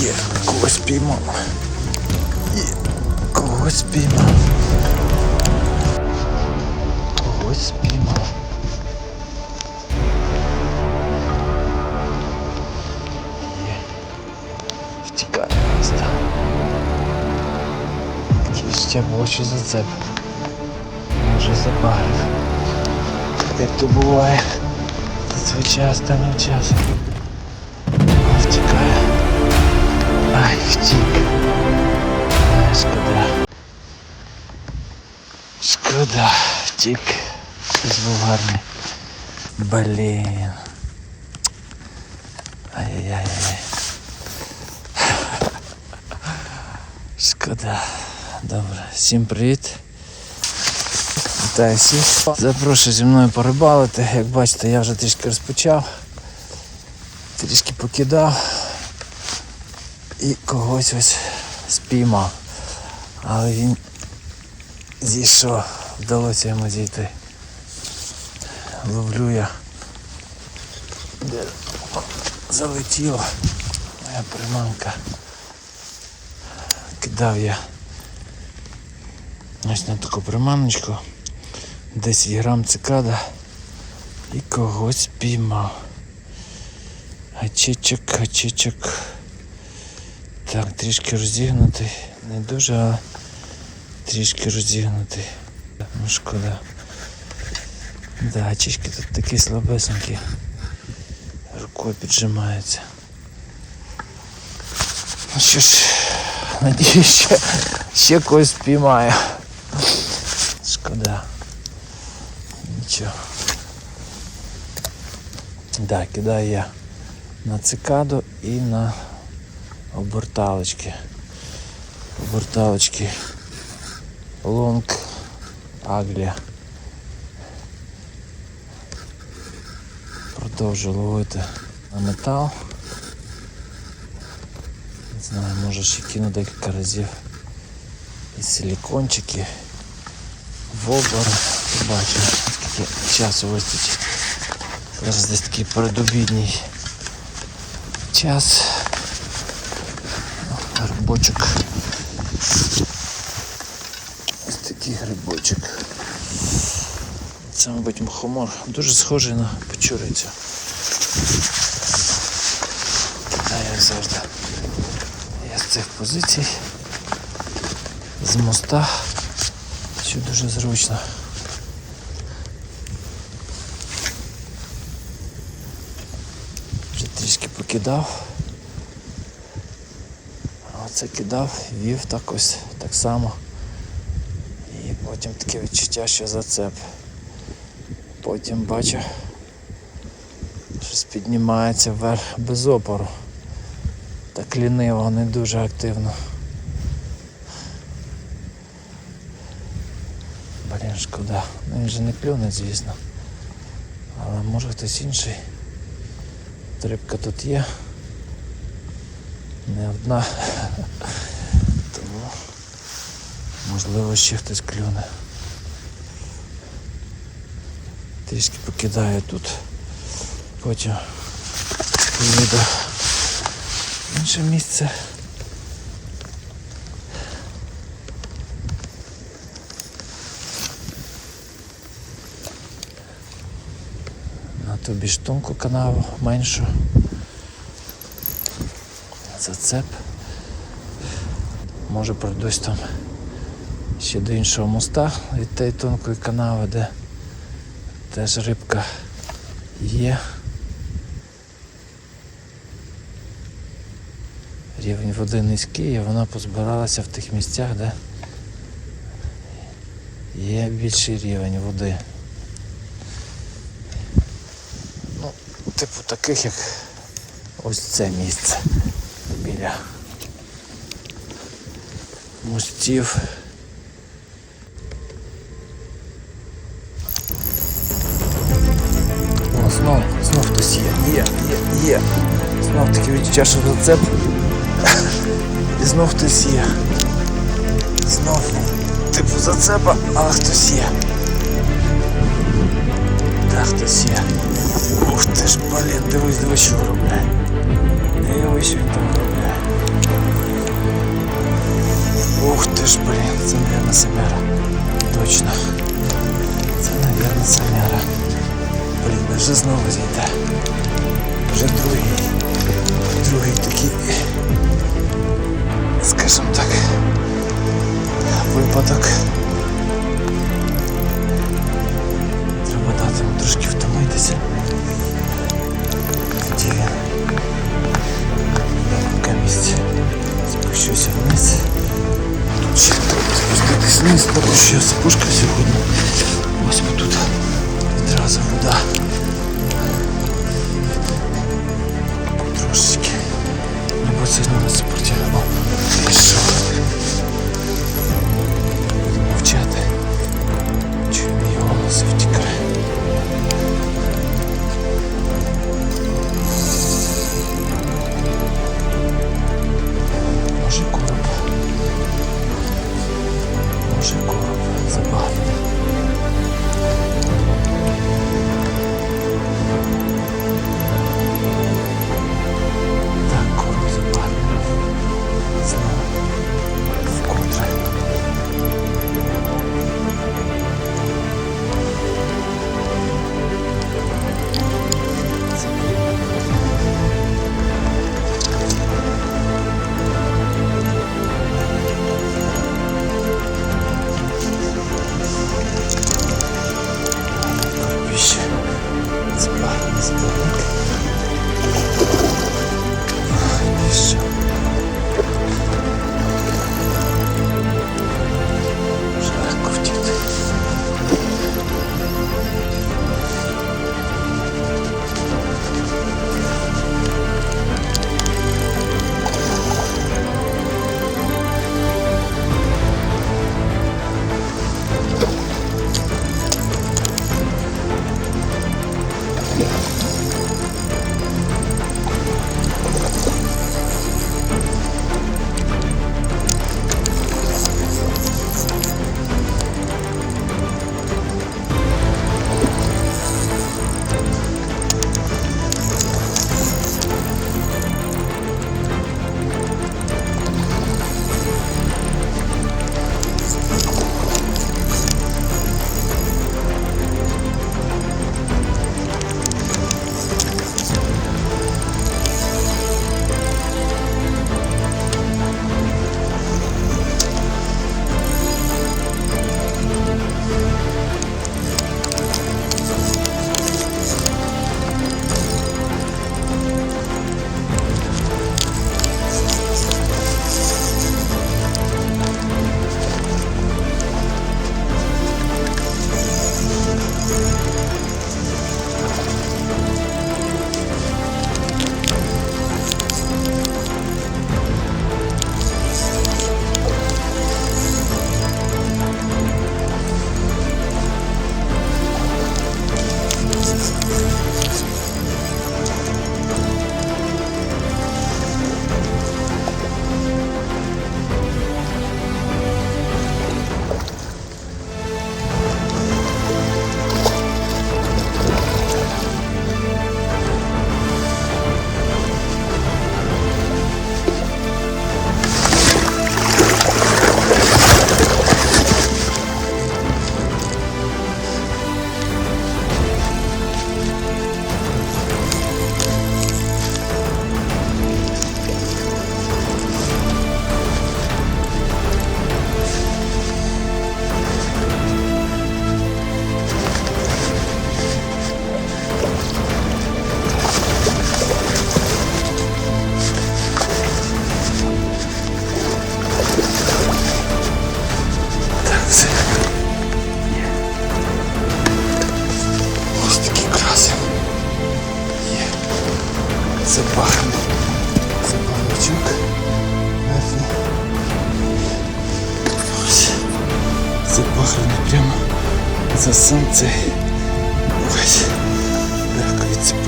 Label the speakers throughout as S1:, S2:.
S1: Є, когось піймав. Є, когось піймав. Когось піймав. Є. Втікає просто. Такий ще бочий зацеп. Може забарив. Як то буває. Свій час та Втік. Шкода. Шкода. Щось був гарний. Блін. Ай-яй-яй. Шкода. Добре. Всім привіт. Вітаю всіх. Запрошую зі мною порибалити. Як бачите, я вже трішки розпочав. Трішки покидав і когось ось спіймав. Але він зійшов, вдалося йому зійти. Ловлю я. Де залетіло моя приманка. Кидав я ось на таку приманочку. 10 грам цикада і когось піймав. Гачечок, гачечок. Так, трішки розігнутий. Не дуже, але трішки розігнутий. Ну шкода. Да, гачечки тут такі слабесенькі. Рукою піджимаються. Ну що ж, надіюсь, ще, ще когось спіймаю. Шкода. Нічого. Да, кидаю я на цикаду і на оберталочки. Оберталочки. Лонг Аглія. Продовжу ловити на метал. Не знаю, може ще кину декілька разів і силікончики. Вобор. Побачимо, скільки часу вистачить. Зараз десь такий передобідній час. Грибочок. Ось такий грибочок. Це, мабуть, мухомор. Дуже схожий на печурицю. А як завжди. Я з цих позицій. З моста. Що дуже зручно. Вже трішки покидав. А Оце кидав, вів так ось так само. І потім таке відчуття, що зацеп. Потім бачу, щось піднімається вверх без опору. Так ліниво, не дуже активно. Блін, шкода. Ну він же не клюне, звісно. Але може хтось інший. Рибка тут є. Не одна. Тому можливо ще хтось клюне. Трішки покидаю тут. Потім поїду в інше місце. На ту більш тонку канаву, меншу. Зацеп. Може пройдусь там ще до іншого моста від тієї тонкої канави, де теж рибка є. Рівень води низький, і вона позбиралася в тих місцях, де є більший рівень води. Ну, типу таких, як ось це місце біля мостів. знов, знов хтось є, є, є, є. Знов таки відчуття, що зацеп. І знов хтось є. Знов типу зацепа, але хтось є. Та хтось є. Ух ти ж, блін, дивись, дивись, що виробляє. Дивись, що він там виробляє. Ух ти ж, блін, це, мабуть, Самера. Точно. Це, мабуть, Самера. Блін, вже знову зійде. Вже другий. Другий такий. Скажімо так. Випадок. Треба дати йому трошки втомитися. Тоді поки місці спущуся вниз. Тут ще спуститись вниз, тому що я спушка сьогодні. Збагне зборник. Більше. Вже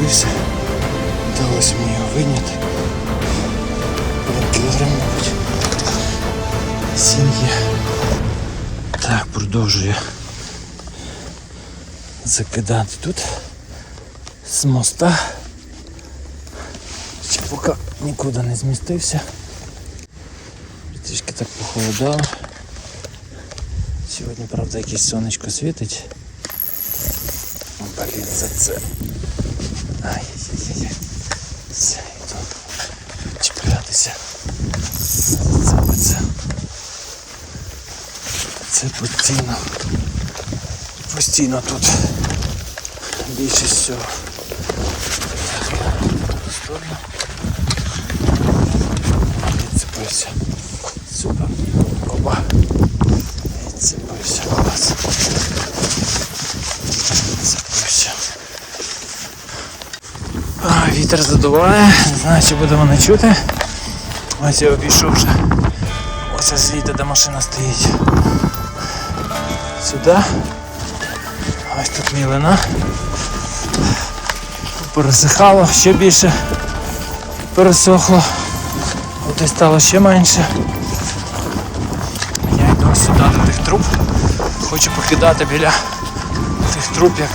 S1: Відцепився. Вдалося мені його. Кілограм, мабуть. Сім. Так, продовжую закидати тут з моста. Ще поки нікуди не змістився. Трішки так похолодало. Сьогодні, правда, якесь сонечко світить. Блін, за це. Все, йду чіплятися. Зацепиться. Це постійно. Постійно тут більшість сторону. Відцепився. Супер. Оба. Відцепився. Клас. Відцепився. А, вітер задуває, не знаю, чи буде мене чути. Ось я обійшов вже. Ось звідти, де машина стоїть. Сюди. Ось тут мілина. Пересихало ще більше. Пересохло. От стало ще менше. Я йду сюди до тих труб. Хочу покидати біля тих труб, як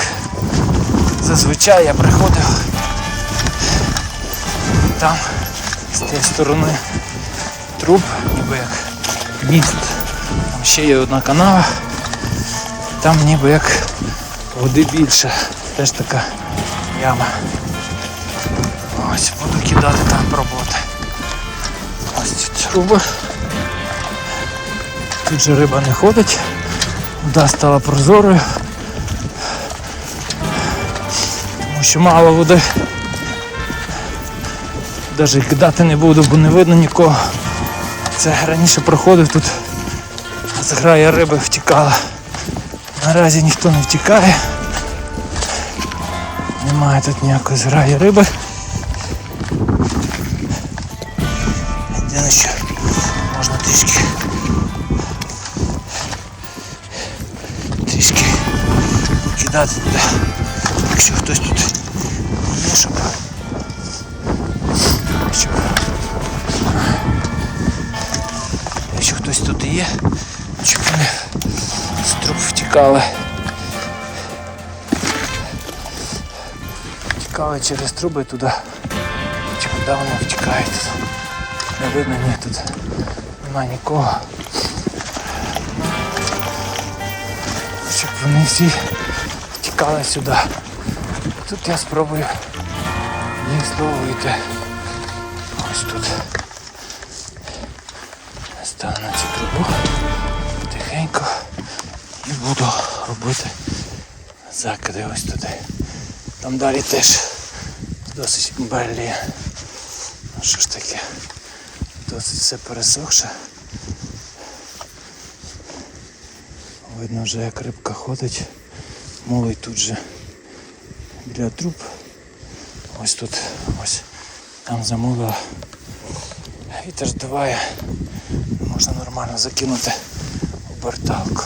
S1: зазвичай я приходив. Там з тієї сторони труб, ніби як міст. Там ще є одна канава. Там ніби як води більше. Теж така яма. Ось буду кидати там пробувати. Ось ці труби. Тут же риба не ходить. Вода стала прозорою. Тому що мало води. Навіть кидати не буду, бо не видно нікого. Це раніше проходив тут. Зграя риби втікала. Наразі ніхто не втікає. Немає тут ніякої зграї риби. Єдине, що можна трішки трішки кидати туди, якщо хтось тут є, щоб, щоб якщо хтось тут є, щоб вони з труб втікали. Втікали через труби туди. Чи куди вони втікають? Не видно, ні, тут немає нікого. Щоб вони всі втікали сюди. Тут я спробую їх зловити. Ось тут. Стану на цю трубу тихенько і буду робити закиди ось туди. Там далі теж досить блін. Ну що ж таке? Досить все пересохше. Видно вже як рибка ходить. Молить тут же біля труб. Ось тут ось там замовила. Вітер здуває. Можна нормально закинути оберталку.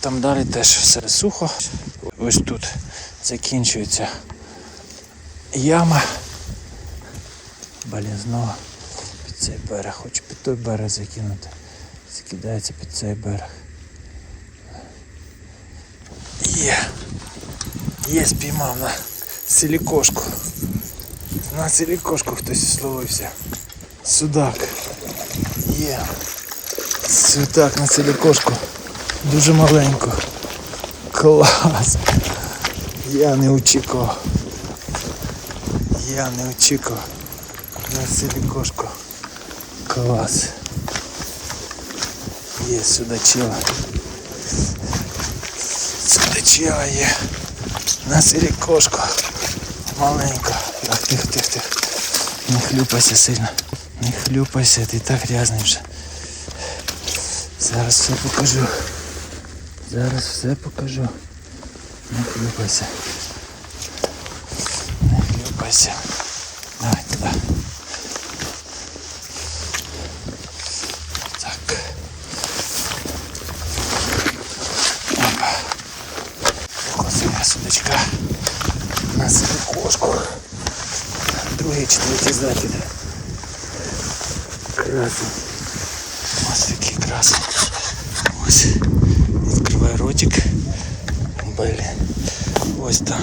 S1: Там далі теж все сухо. Ось тут закінчується яма. Блін, знову під цей берег. Хочу під той берег закинути. Закидається під цей берег. Є. Є, спіймав на силікошку. На силікошку хтось словився. Судак. Є. Судак на силікошку. Дуже маленьку. Клас. Я не очікував. Я не очікував. На силікошку. Клас. Є судачила. Судачила є. На силікошку. Маленька. Тих, тих, тих, тих. Не хлюпайся сильно. Не хлюпайся, ти так грязний вже. Зараз все покажу. Зараз все покажу. Не хлюпайся. Не хлюпайся. захід. Красиво. Ось який красний. Ось. Відкривай ротик. Блін. Ось там.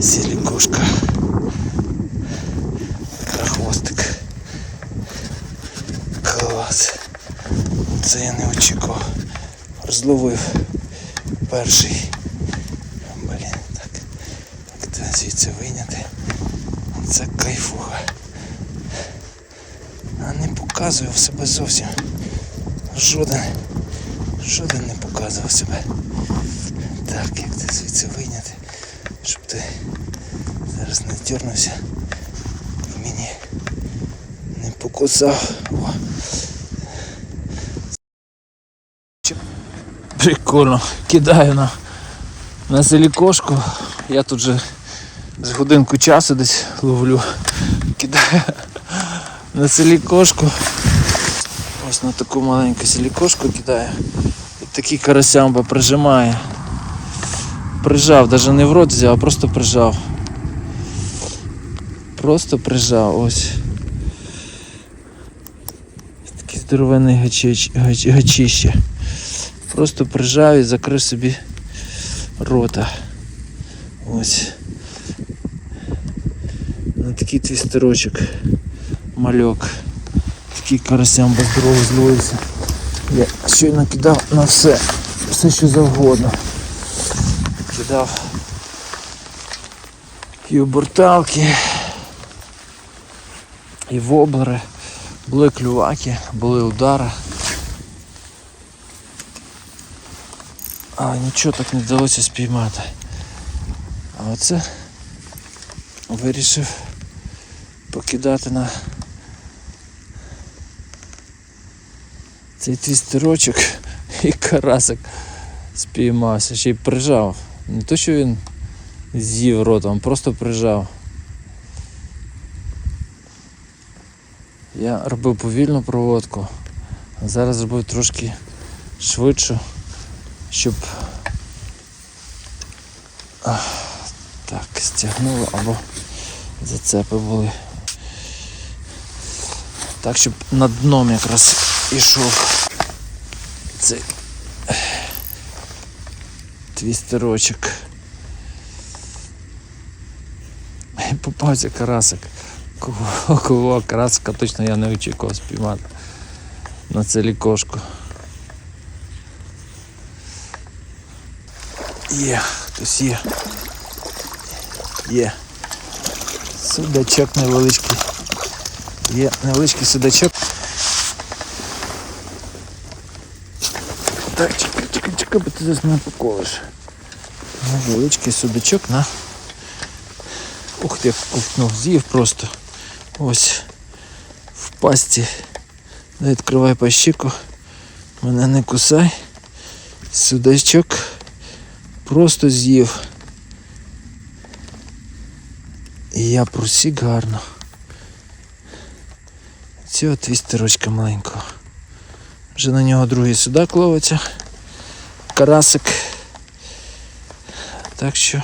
S1: Сілікушка. Та хвостик. Клас. Це я не очікував. Розловив перший. Блін, так. Як звідси виняти це кайфуха. А не показував себе зовсім. Жоден. Жоден не показував себе. Так, як це звідси вийняти, щоб ти зараз не дернувся і мені не покусав. О. Прикольно. Кидаю на, на селі кошку. Я тут же з годинку часу десь ловлю. Кидаю на селі кошку. Ось на таку маленьку селі кошку кидаю. І такий карасямба прижимає. Прижав, навіть не в рот взяв, а просто прижав. Просто прижав, ось. Такий гач, гачище. Просто прижав і закрив собі рота. Ось. Такий твістерочок. Мальок. Такий карасям здоровий зловився. Я щойно кидав на все, все що завгодно. Кидав і оберталки, і воблери, були клюваки, були удари. А нічого так не вдалося спіймати. А оце вирішив покидати на цей твістерочок і карасик спіймався, ще й прижав. Не то, що він з'їв ротом, просто прижав. Я робив повільну проводку, а зараз зробив трошки швидшу, щоб так, стягнуло або зацепи були. Так, щоб над дном якраз ішов цей твістерочок. Попався карасик. Кого, кого карасика точно я не очікував спіймати на цілі кошку. Є, хтось є. Є. Судачок невеличкий. Є невеличкий судачок. Так, чекай, чекай, чекай, бо ти зараз мене поколиш. Невеличкий судачок на. Ух ти, ковтнув, з'їв просто. Ось в пасті. Не відкривай пащику. Мене не кусай. Судачок просто з'їв. І я просік гарно. Цього твістерочка маленького. Вже на нього другий судак ловиться. Карасик. Так що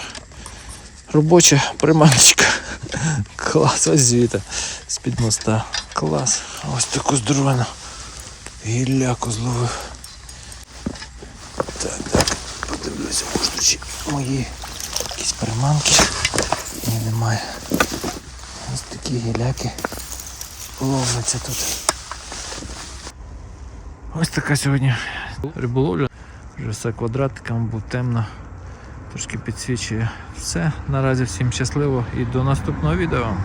S1: робоча приманочка. Клас, ось звідти. З-під моста. Клас. Ось таку здоровену. Гілляку зловив. Так, так, подивлюся, тут мої якісь приманки. Ні, немає. Ось такі гіляки ловляться тут. Ось така сьогодні риболовля. Вже все квадратиком, бо темно. Трошки підсвічує все. Наразі всім щасливо і до наступного відео.